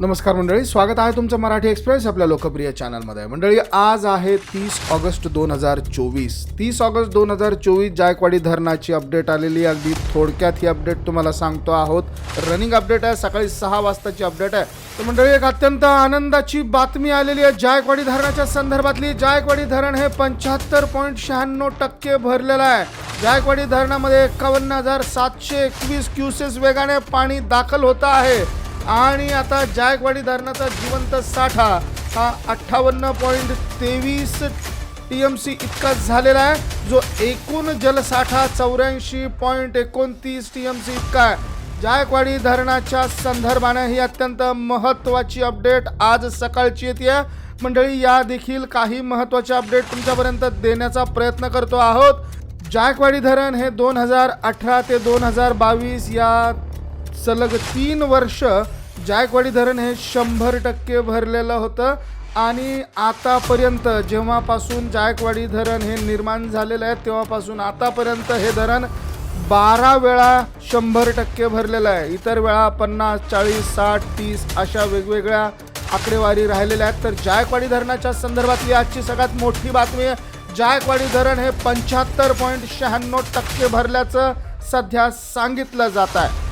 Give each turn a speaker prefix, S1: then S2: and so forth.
S1: नमस्कार मंडळी स्वागत आहे तुमचं मराठी एक्सप्रेस आपल्या लोकप्रिय चॅनलमध्ये. मंडळी आज आहे तीस ऑगस्ट दोन हजार चोवीस. तीस ऑगस्ट दोन हजार चोवीस जायकवाडी धरणाची अपडेट आलेली आहे. अगदी थोडक्यात ही अपडेट तुम्हाला सांगतो आहोत. रनिंग अपडेट आहे सकाळी सहा वाजताची अपडेट आहे. तर मंडळी एक अत्यंत आनंदाची बातमी आलेली आहे जायकवाडी धरणाच्या संदर्भातली. जायकवाडी धरण हे पंच्याहत्तर पॉईंट शहाण्णव टक्के भरलेलं आहे. जायकवाडी धरणामध्ये एकावन्न हजार सातशे एकवीस क्युसेस वेगाने पाणी दाखल होतं आहे. आणि आता जायकवाडी धरणाचा जिवंत साठा हा अठ्ठावन्न पॉईंट तेवीस टी एम सी इतका झालेला आहे. जो एकूण जलसाठा चौऱ्याऐंशी पॉईंट एकोणतीस टी एम सी इतका आहे. जायकवाडी धरणाच्या संदर्भाने ही अत्यंत महत्त्वाची अपडेट आज सकाळची येते. मंडळी या देखील काही महत्त्वाचे अपडेट तुमच्यापर्यंत देण्याचा प्रयत्न करतो आहोत. जायकवाडी धरण हे दोन हजार अठरा ते दोन हजार बावीस या सलग तीन वर्ष जायकवाडी धरण हे शंभर टक्के भरलेलं होतं. आणि आतापर्यंत जेव्हापासून जायकवाडी धरण हे निर्माण झालेलं आहे तेव्हापासून आतापर्यंत हे धरण बारा वेळा शंभर टक्के भरलेलं आहे. इतर वेळा पन्नास चाळीस साठ तीस अशा वेगवेगळ्या आकडेवारी राहिलेल्या आहेत. तर जायकवाडी धरणाच्या संदर्भातली आजची सगळ्यात मोठी बातमी आहे. जायकवाडी धरण हे पंच्याहत्तर पॉईंट शहाण्णव टक्के भरल्याचं सध्या सांगितलं जात आहे.